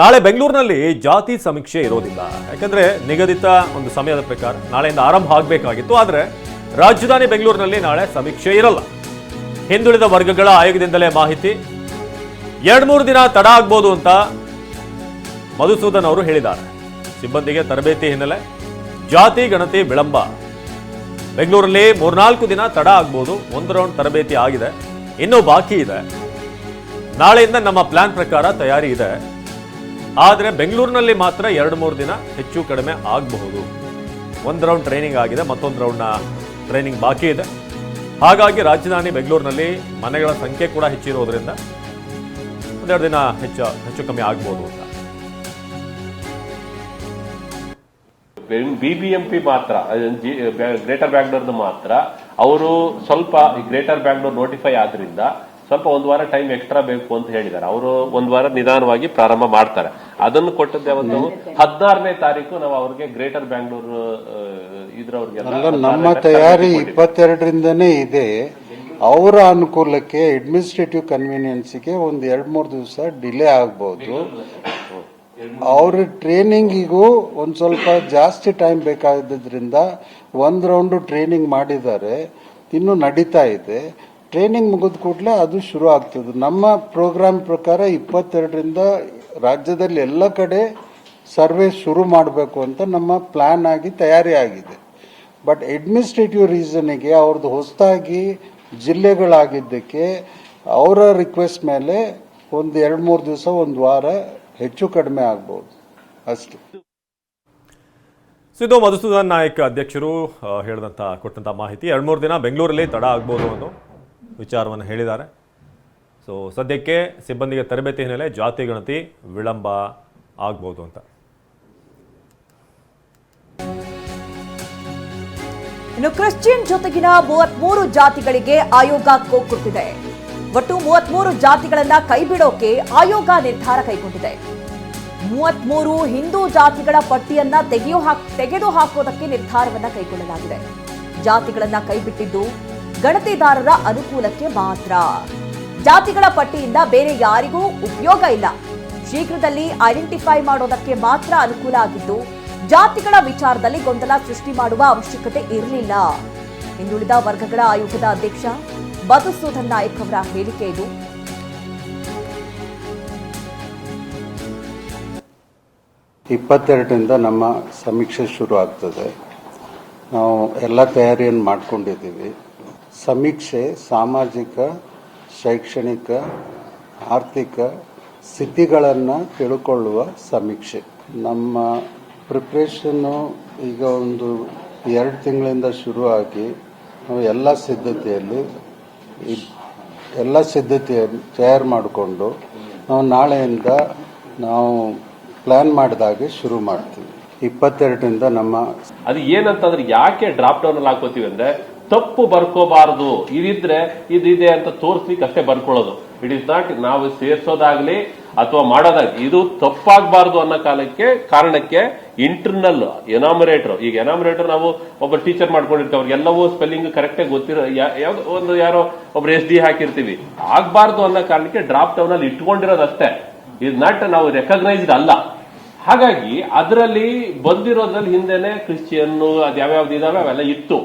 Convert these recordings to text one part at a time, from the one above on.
ನಾಳೆ ಬೆಂಗಳೂರಿನಲ್ಲಿ ಜಾತಿ ಸಮೀಕ್ಷೆ ಇರೋದಿಲ್ಲ. ಯಾಕಂದ್ರೆ ನಿಗದಿತ ಒಂದು ಸಮಯದ ಪ್ರಕಾರ ನಾಳೆಯಿಂದ ಆರಂಭ ಆಗಬೇಕಾಗಿತ್ತು, ಆದರೆ ರಾಜಧಾನಿ ಬೆಂಗಳೂರಿನಲ್ಲಿ ನಾಳೆ ಸಮೀಕ್ಷೆ ಇರಲ್ಲ. ಹಿಂದುಳಿದ ವರ್ಗಗಳ ಆಯೋಗದಿಂದಲೇ ಮಾಹಿತಿ. ಎರಡು ಮೂರು ದಿನ ತಡ ಆಗ್ಬೋದು ಅಂತ ಮಧುಸೂದನ್ ಅವರು ಹೇಳಿದ್ದಾರೆ. ಸಿಬ್ಬಂದಿಗೆ ತರಬೇತಿ ಹಿನ್ನೆಲೆ ಜಾತಿ ಗಣತಿ ವಿಳಂಬ. ಬೆಂಗಳೂರಲ್ಲಿ ಮೂರ್ನಾಲ್ಕು ದಿನ ತಡ ಆಗ್ಬೋದು, ಒಂದು ರೌಂಡ್ ತರಬೇತಿ ಆಗಿದೆ. ಇನ್ನೂ ಬಾಕಿ ಇದೆ. ನಾಳೆಯಿಂದ ನಮ್ಮ ಪ್ಲಾನ್ ಪ್ರಕಾರ ತಯಾರಿ ಇದೆ. ಆದರೆ ಬೆಂಗಳೂರಿನಲ್ಲಿ ಮಾತ್ರ ಎರಡು ಮೂರು ದಿನ ಹೆಚ್ಚು ಕಡಿಮೆ ಆಗಬಹುದು. ಒಂದು ರೌಂಡ್ ಟ್ರೈನಿಂಗ್ ಆಗಿದೆ, ಮತ್ತೊಂದು ರೌಂಡ್ನ ಟ್ರೈನಿಂಗ್ ಬಾಕಿ ಇದೆ. ಹಾಗಾಗಿ ರಾಜಧಾನಿ ಬೆಂಗಳೂರಿನಲ್ಲಿ ಮನೆಗಳ ಸಂಖ್ಯೆ ಕೂಡ ಹೆಚ್ಚಿರೋದ್ರಿಂದ ಒಂದೆರಡು ದಿನ ಹೆಚ್ಚು ಹೆಚ್ಚು ಕಮ್ಮಿ ಆಗ್ಬೋದು ಅಂತ. ಬಿ ಬಿ ಎಂ ಪಿ ಮಾತ್ರ ಗ್ರೇಟರ್ ಬ್ಯಾಂಗ್ಳೂರ್ದು ಮಾತ್ರ, ಅವರು ಸ್ವಲ್ಪ ಗ್ರೇಟರ್ ಬ್ಯಾಂಗ್ಳೂರ್ ನೋಟಿಫೈ ಆದ್ರಿಂದ ಸ್ವಲ್ಪ ಒಂದು ವಾರ ಟೈಮ್ ಎಕ್ಸ್ಟ್ರಾ ಬೇಕು ಅಂತ ಹೇಳಿದ್ದಾರೆ ಅವರು ಒಂದು ವಾರ ನಿಧಾನವಾಗಿ ಪ್ರಾರಂಭ ಮಾಡ್ತಾರೆ. ಅದನ್ನು ಕೊಟ್ಟದ್ದು ಒಂದು ಹದಿನಾರನೇ ತಾರೀಕು ನಾವು ಅವ್ರಿಗೆ ಗ್ರೇಟರ್ ಬ್ಯಾಂಗ್ಳೂರು ಇದ್ರವ್ರಿಗೆ ನಮ್ಮ ತಯಾರಿ ಇಪ್ಪತ್ತೆರಡರಿಂದನೇ ಇದೆ. ಅವರ ಅನುಕೂಲಕ್ಕೆ ಅಡ್ಮಿನಿಸ್ಟ್ರೇಟಿವ್ ಕನ್ವೀನಿಯನ್ಸ್ಗೆ ಒಂದು ಎರಡ್ ಮೂರು ದಿವಸ ಡಿಲೇ ಆಗ್ಬೋದು. ಅವ್ರ ಟ್ರೈನಿಂಗಿಗೂ ಒಂದ್ ಸ್ವಲ್ಪ ಜಾಸ್ತಿ ಟೈಮ್ ಬೇಕಾದ್ರಿಂದ ಒಂದ್ ರೌಂಡ್ ಟ್ರೈನಿಂಗ್ ಮಾಡಿದ್ದಾರೆ. ಇನ್ನು ನಡೀತಾ ಇದೆ. ಟ್ರೈನಿಂಗ್ ಮುಗಿದ ಕೂಡಲೇ ಅದು ಶುರು ಆಗ್ತದೆ. ನಮ್ಮ ಪ್ರೋಗ್ರಾಮ್ ಪ್ರಕಾರ ಇಪ್ಪತ್ತೆರಡರಿಂದ ರಾಜ್ಯದಲ್ಲಿ ಎಲ್ಲ ಕಡೆ ಸರ್ವೆ ಶುರು ಮಾಡಬೇಕು ಅಂತ ನಮ್ಮ ಪ್ಲಾನ್ ಆಗಿ ತಯಾರಿ ಆಗಿದೆ. ಬಟ್ ಅಡ್ಮಿನಿಸ್ಟ್ರೇಟಿವ್ ರೀಸನಿಗೆ ಅವ್ರದ್ದು ಹೊಸದಾಗಿ ಜಿಲ್ಲೆಗಳಾಗಿದ್ದಕ್ಕೆ ಅವರ ರಿಕ್ವೆಸ್ಟ್ ಮೇಲೆ ಒಂದು ಎರಡು ಮೂರು ದಿವಸ ಒಂದು ವಾರ ಹೆಚ್ಚು ಕಡಿಮೆ ಆಗ್ಬೋದು. ಅಷ್ಟೇ. ಸೊ ಇದು ಮಧುಸೂದನ್ ನಾಯಕ್ ಅಧ್ಯಕ್ಷರು ಹೇಳಿದಂಥ ಕೊಟ್ಟಂಥ ಮಾಹಿತಿ. ಎರಡು ಮೂರು ದಿನ ಬೆಂಗಳೂರಲ್ಲಿ ತಡ ಆಗ್ಬೋದು ಅನ್ನೋ ವಿಚಾರವನ್ನು ಹೇಳಿದ್ದಾರೆ. ಸೊ ಸದ್ಯಕ್ಕೆ ಸಿಬ್ಬಂದಿಗೆ ತರಬೇತಿ ಹಿನ್ನೆಲೆ ಜಾತಿ ಗಣತಿ ವಿಳಂಬ ಆಗ್ಬೋದು ಅಂತ. ಇನ್ನು ಕ್ರಿಶ್ಚಿಯನ್ ಜೊತೆಗಿನ ಮೂವತ್ಮೂರು ಜಾತಿಗಳಿಗೆ ಆಯೋಗ ಕೊಟ್ಟಿದೆ ಒಟ್ಟು ಮೂವತ್ಮೂರು ಜಾತಿಗಳನ್ನ ಕೈಬಿಡೋಕೆ ಆಯೋಗ ನಿರ್ಧಾರ ಕೈಗೊಂಡಿದೆ. ಮೂವತ್ಮೂರು ಹಿಂದೂ ಜಾತಿಗಳ ಪಟ್ಟಿಯನ್ನ ತೆಗೆಯೋ ಹಾಕ್, ತೆಗೆದು ಹಾಕೋದಕ್ಕೆ ನಿರ್ಧಾರವನ್ನ ಕೈಗೊಳ್ಳಲಾಗಿದೆ. ಜಾತಿಗಳನ್ನ ಕೈಬಿಟ್ಟಿದ್ದು ಗಣತಿದಾರರ ಅನುಕೂಲಕ್ಕೆ ಮಾತ್ರ. ಜಾತಿಗಳ ಪಟ್ಟಿಯಿಂದ ಬೇರೆ ಯಾರಿಗೂ ಉಪಯೋಗ ಇಲ್ಲ. ಶೀಘ್ರದಲ್ಲಿ ಐಡೆಂಟಿಫೈ ಮಾಡೋದಕ್ಕೆ ಮಾತ್ರ ಅನುಕೂಲ ಆಗಿದ್ದು, ಜಾತಿಗಳ ವಿಚಾರದಲ್ಲಿ ಗೊಂದಲ ಸೃಷ್ಟಿ ಮಾಡುವ ಅವಶ್ಯಕತೆ ಇರಲಿಲ್ಲ. ಹಿಂದುಳಿದ ವರ್ಗಗಳ ಆಯೋಗದ ಅಧ್ಯಕ್ಷ ಮಧುಸೂದನ್ ನಾಯಕ್ ಅವರ ಹೇಳಿಕೆ ಇದು. ಇಪ್ಪತ್ತೆರಡರಿಂದ ನಮ್ಮ ಸಮೀಕ್ಷೆ ಶುರು ಆಗ್ತದೆ ನಾವು ಎಲ್ಲ ತಯಾರಿಯನ್ನು ಮಾಡ್ಕೊಂಡಿದ್ದೀವಿ. ಸಮೀಕ್ಷೆ, ಸಾಮಾಜಿಕ, ಶೈಕ್ಷಣಿಕ, ಆರ್ಥಿಕ ಸ್ಥಿತಿಗಳನ್ನು ತಿಳ್ಕೊಳ್ಳುವ ಸಮೀಕ್ಷೆ. ನಮ್ಮ ಪ್ರಿಪ್ರೇಷನ್ನು ಈಗ ಒಂದು ಎರಡು ತಿಂಗಳಿಂದ ಶುರುವಾಗಿ ನಾವು ಎಲ್ಲ ಸಿದ್ಧತೆಯಲ್ಲಿ ಎಲ್ಲ ಸಿದ್ಧತೆಯನ್ನು ತಯಾರು ಮಾಡಿಕೊಂಡು ನಾವು ನಾಳೆಯಿಂದ ನಾವು ಪ್ಲಾನ್ ಮಾಡಿದಾಗೆ ಶುರು ಮಾಡ್ತೀವಿ. ಇಪ್ಪತ್ತೆರಡರಿಂದ ನಮ್ಮ ಅದು ಏನಂತಂದ್ರೆ ಯಾಕೆ ಡ್ರಾಪ್ ಡೌನ್ ಅಲ್ಲಿ ಹಾಕೋತೀವಿ ಅಂದ್ರೆ ತಪ್ಪು ಬರ್ಕೋಬಾರದು. ಇದಿದ್ರೆ ಇದಿದೆ ಅಂತ ತೋರಿಸ್ಲಿಕ್ಕೆ ಅಷ್ಟೇ ಬರ್ಕೊಳ್ಳೋದು. ಇಟ್ ಇಸ್ ನಾಟ್ ನಾವು ಸೇರ್ಸೋದಾಗ್ಲಿ ಅಥವಾ ಮಾಡೋದಾಗ್ಲಿ, ಇದು ತಪ್ಪಾಗಬಾರದು ಅನ್ನೋ ಕಾಲಕ್ಕೆ, ಕಾರಣಕ್ಕೆ ಇಂಟರ್ನಲ್ ಎನಾಮರೇಟರ್ ಈಗ ಎನಾಮರೇಟರ್ ನಾವು ಒಬ್ಬ ಟೀಚರ್ ಮಾಡ್ಕೊಂಡಿರ್ತೀವಿ, ಅವ್ರಿಗೆಲ್ಲವೂ ಸ್ಪೆಲ್ಲಿಂಗ್ ಕರೆಕ್ಟಾಗಿ ಗೊತ್ತಿರೋ ಯಾವ್ದೋ ಒಂದು ಯಾರೋ ಒಬ್ರು ಎಸ್ ಡಿ ಹಾಕಿರ್ತೀವಿ. ಆಗ್ಬಾರ್ದು ಅನ್ನೋ ಕಾರಣಕ್ಕೆ ಡ್ರಾಪ್ ಡೌನ್ ಅಲ್ಲಿ ಇಟ್ಕೊಂಡಿರೋದಷ್ಟೇ ಇದು ನಾಟ್ ನಾವು ರೆಕಗ್ನೈಸ್ಡ್ ಅಲ್ಲ. ಹಾಗಾಗಿ ಅದರಲ್ಲಿ ಬಂದಿರೋದ್ರಲ್ಲಿ ಹಿಂದೆನೆ ಕ್ರಿಶ್ಚಿಯನ್ನು ಅದ್ ಯಾವ್ಯಾವ್ದು ಇದಾವೆ, ಅವೆಲ್ಲ ಇತ್ತು.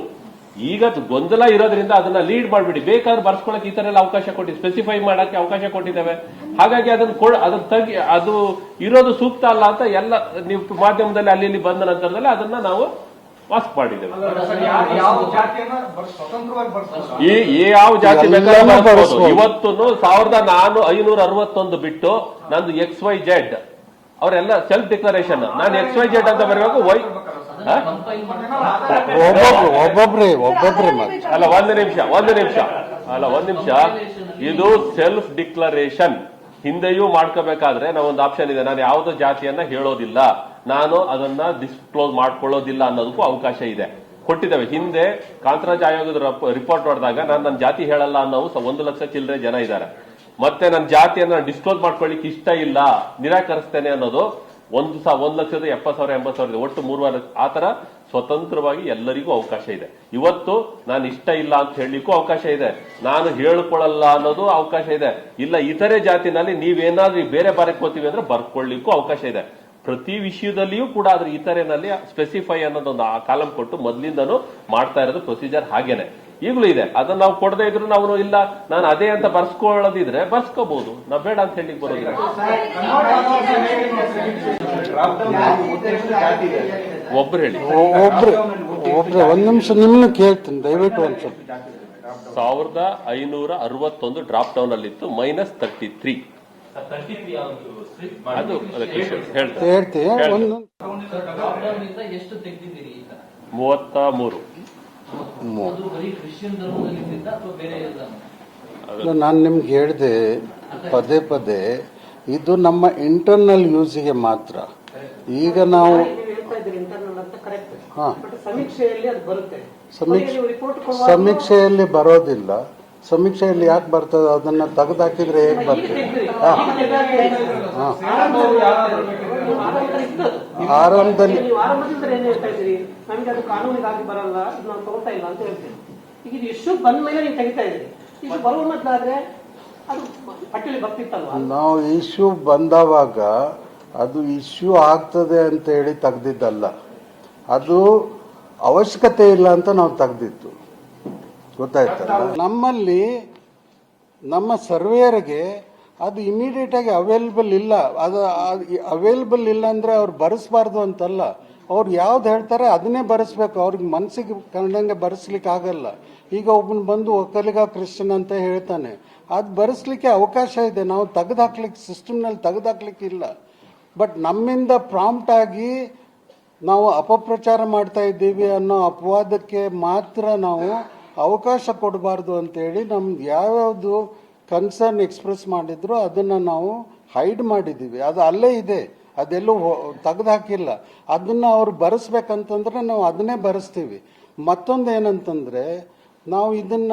ಈಗ ಅದು ಗೊಂದಲ ಇರೋದ್ರಿಂದ ಅದನ್ನ ಲೀಡ್ ಮಾಡ್ಬಿಡಿ. ಬೇಕಾದ್ರೆ ಬರ್ಸ್ಕೊಳಕ್ಕೆ ಈ ತರ ಎಲ್ಲ ಅವಕಾಶ ಕೊಟ್ಟಿ ಸ್ಪೆಸಿಫೈ ಮಾಡಕ್ಕೆ ಅವಕಾಶ ಕೊಟ್ಟಿದ್ದೇವೆ. ಹಾಗಾಗಿ ಅದನ್ನ ಕೊಡ್ ಅದನ್ನ ತಗ್ಗಿ ಅದು ಇರೋದು ಸೂಕ್ತ ಅಲ್ಲ ಅಂತ ಎಲ್ಲ ನೀವು ಮಾಧ್ಯಮದಲ್ಲಿ ಅಲ್ಲಿ ಇಲ್ಲಿ ಬಂದ ನಂತರದಲ್ಲಿ ಅದನ್ನ ನಾವು ವಾಸ್ ಮಾಡಿದ್ದೇವೆ. ಈ ಯಾವ ಜಾತಿ. ಇವತ್ತು ಸಾವಿರದ ನಾನು ಐನೂರ ಅರವತ್ತೊಂದು ಬಿಟ್ಟು ನಂದು ಎಕ್ಸ್ ವೈ ಜೆಡ್ ಅವರೆಲ್ಲ ಸೆಲ್ಫ್ ಡಿಕ್ಲರೇಷನ್ ನಾನು ಎಕ್ಸ್ ವೈ ಜೆಡ್ ಅಂತ ಬರಬೇಕು ವೈ? ಒಬ್ಬೊಬ್ರು ಒಬ್ಬೊಬ್ರಿ ಒಬ್ಬೊಬ್ರಿ ಅಲ್ಲ ಒಂದು ನಿಮಿಷ ಒಂದು ನಿಮಿಷ. ಅಲ್ಲ ಒಂದ್ ನಿಮಿಷ. ಇದು ಸೆಲ್ಫ್ ಡಿಕ್ಲರೇಷನ್ ಹಿಂದೆಯೂ ಮಾಡ್ಕೋಬೇಕಾದ್ರೆ ನಾವು ಒಂದು ಆಪ್ಷನ್ ಇದೆ. ನಾನು ಯಾವುದೋ ಜಾತಿಯನ್ನ ಹೇಳೋದಿಲ್ಲ. ನಾನು ಅದನ್ನ ಡಿಸ್ಕ್ಲೋಸ್ ಮಾಡ್ಕೊಳ್ಳೋದಿಲ್ಲ ಅನ್ನೋದಕ್ಕೂ ಅವಕಾಶ ಇದೆ. ಕೊಟ್ಟಿದ್ದೇವೆ. ಹಿಂದೆ ಕಾಂತರಾಜ್ ಆಯೋಗದ ರಿಪೋರ್ಟ್ ನೋಡಿದಾಗ ನಾನು ನನ್ನ ಜಾತಿ ಹೇಳಲ್ಲ ಅನ್ನೋವು ಒಂದು ಲಕ್ಷ ಚಿಲ್ಲರೆ ಜನ ಇದ್ದಾರೆ. ಮತ್ತೆ ನನ್ನ ಜಾತಿಯನ್ನ ಡಿಸ್ಕ್ಲೋಸ್ ಮಾಡ್ಕೊಳ್ಳಿಕ್ಕೆ ಇಷ್ಟ ಇಲ್ಲ. ನಿರಾಕರಿಸ್ತೇನೆ ಅನ್ನೋದು ಒಂದು ಸಾವಿರ ಒಂದು ಲಕ್ಷದ ಎಪ್ಪತ್ತು ಸಾವಿರ, ಎಂಬತ್ತು ಸಾವಿರ ಇದೆ ಒಟ್ಟು ಮೂರುವರೆ ಆ ತರ ಸ್ವತಂತ್ರವಾಗಿ ಎಲ್ಲರಿಗೂ ಅವಕಾಶ ಇದೆ. ಇವತ್ತು ನಾನು ಇಷ್ಟ ಇಲ್ಲ ಅಂತ ಹೇಳಲಿಕ್ಕೂ ಅವಕಾಶ ಇದೆ. ನಾನು ಹೇಳ್ಕೊಳ್ಳಲ್ಲ ಅನ್ನೋದು ಅವಕಾಶ ಇದೆ. ಇಲ್ಲ, ಇತರೆ ಜಾತಿನಲ್ಲಿ ನೀವೇನಾದ್ರೂ ಬೇರೆ ಬರ್ಕೋತೀವಿ ಅಂದ್ರೆ ಬರ್ಕೊಳ್ಳಿಕ್ಕೂ ಅವಕಾಶ ಇದೆ. ಪ್ರತಿ ವಿಷಯದಲ್ಲಿಯೂ ಕೂಡ ಅದ್ರ ಇತರೆನಲ್ಲಿ ಸ್ಪೆಸಿಫೈ ಅನ್ನೋದೊಂದು ಆ ಕಾಲಂ ಕೊಟ್ಟು ಮೊದ್ಲಿಂದನೂ ಮಾಡ್ತಾ ಇರೋದು ಪ್ರೊಸೀಜರ್ ಹಾಗೇನೆ. ಈಗಲೂ ಇದೆ. ಅದನ್ನ ನಾವು ಕೊಡದೇ ಇದ್ರು ನಾವು ಇಲ್ಲ ನಾನು ಅದೇ ಅಂತ ಬರ್ಸ್ಕೊಳ್ಳೋದಿದ್ರೆ ಬರ್ಸ್ಕೋಬಹುದು ನಾವು ಬೇಡ ಅಂತ ಹೇಳಿ ಬರೋದಿಲ್ಲ. ಒಬ್ರು ಹೇಳಿ. ಒಬ್ರು ಒಬ್ರು ಒಂದ್ ನಿಮಿಷ ನಿಮ್ಮನ್ನ ಕೇಳ್ತೀನಿ ದಯವಿಟ್ಟು ಒಂದ್ ಸಾವಿರದ ಐನೂರ ಅರವತ್ತೊಂದು ಡ್ರಾಪ್ ಡೌನ್ ಅಲ್ಲಿತ್ತು ಮೈನಸ್ ತರ್ಟಿ ತ್ರೀ ಮೂವತ್ತ ಮೂರು. ಅದು ಬರೀ ಕ್ರಿಶ್ಚಿಯನ್ ಧರ್ಮದಲ್ಲಿದ್ದ ಅಥವಾ ಬೇರೆ ಧರ್ಮ ನಾನು ನಿಮ್ಗೆ ಹೇಳಿದೆ ಪದೇ ಪದೇ ಇದು ನಮ್ಮ ಇಂಟರ್ನಲ್ ಯೂಸಿಗೆ ಮಾತ್ರ. ಈಗ ನಾವು ನೀವು ಇಂಟರ್ನಲ್ ಅಂತ ಕರೆಕ್ಟ್ ಬಟ್ ಸಮೀಕ್ಷೆಯಲ್ಲಿ ಅದು ಬರುತ್ತೆ. ಸಮೀಕ್ಷೆ ರಿಪೋರ್ಟ್ ಕೊಡುವಾಗ ಸಮೀಕ್ಷೆಯಲ್ಲಿ ಬರೋದಿಲ್ಲ. ಸಮೀಕ್ಷೆಯಲ್ಲಿ ಯಾಕೆ ಬರ್ತದೆ? ಅದನ್ನ ತೆಗೆದಾಕಿದ್ರೆ ಹೇಗೆ ಬರ್ತದೆ? ಹಾಂ. ಹಾ. ಆರಂಭದಲ್ಲಿ ನಾವು ಇಶ್ಯೂ ಬಂದವಾಗ ಅದು ಇಶ್ಯೂ ಆಗ್ತದೆ ಅಂತ ಹೇಳಿ ತೆಗ್ದಿದ್ದಲ್ಲ. ಅದು ಅವಶ್ಯಕತೆ ಇಲ್ಲ ಅಂತ ನಾವು ತೆಗ್ದಿತ್ತು ಗೊತ್ತಾಯ್ತಲ್ಲ? ನಮ್ಮಲ್ಲಿ ನಮ್ಮ ಸರ್ವೇಯರ್ಗೆ ಅದು ಇಮಿಡಿಯೇಟ್ ಆಗಿ ಅವೈಲಬಲ್ ಇಲ್ಲ. ಅದು ಅವೈಲಬಲ್ ಇಲ್ಲ ಅಂದ್ರೆ ಅವ್ರು ಬರೆಸ್ಬಾರ್ದು ಅಂತಲ್ಲ. ಅವ್ರು ಯಾವ್ದು ಹೇಳ್ತಾರೆ ಅದನ್ನೇ ಬರೆಸ್ಬೇಕು. ಅವ್ರಿಗೆ ಮನಸ್ಸಿಗೆ ಕಂಡಂಗೆ ಬರೆಸ್ಲಿಕ್ಕೆ ಆಗಲ್ಲ. ಈಗ ಒಬ್ಬನು ಬಂದು ಒಕ್ಕಲಿಗ ಕ್ರಿಶ್ಚಿಯನ್ ಅಂತ ಹೇಳ್ತಾನೆ. ಅದು ಬರೆಸ್ಲಿಕ್ಕೆ ಅವಕಾಶ ಇದೆ. ನಾವು ತೆಗೆದಾಕ್ಲಿಕ್ಕೆ ಸಿಸ್ಟಮ್ನಲ್ಲಿ ತೆಗೆದಾಕ್ಲಿಕ್ಕೆ ಇಲ್ಲ. ಬಟ್ ನಮ್ಮಿಂದ ಪ್ರಾಂಪ್ಟ್ ಆಗಿ ನಾವು ಅಪಪ್ರಚಾರ ಮಾಡ್ತಾ ಇದ್ದೀವಿ ಅನ್ನೋ ಅಪವಾದಕ್ಕೆ ಮಾತ್ರ ನಾವು ಅವಕಾಶ ಕೊಡಬಾರ್ದು ಅಂತೇಳಿ ನಮ್ದು ಯಾವ್ಯಾವುದು ಕನ್ಸರ್ನ್ ಎಕ್ಸ್ಪ್ರೆಸ್ ಮಾಡಿದ್ರು ಅದನ್ನ ನಾವು ಹೈಡ್ ಮಾಡಿದ್ದೀವಿ ಅದು ಅಲ್ಲೇ ಇದೆ. ಅದೆಲ್ಲೂ ತೆಗೆದು ಹಾಕಿಲ್ಲ ಅದನ್ನ ಅವ್ರು ಬರೆಸ್ಬೇಕಂತಂದ್ರೆ ನಾವು ಅದನ್ನೇ ಬರೆಸ್ತೀವಿ. ಮತ್ತೊಂದು ಏನಂತಂದ್ರೆ ನಾವು ಇದನ್ನ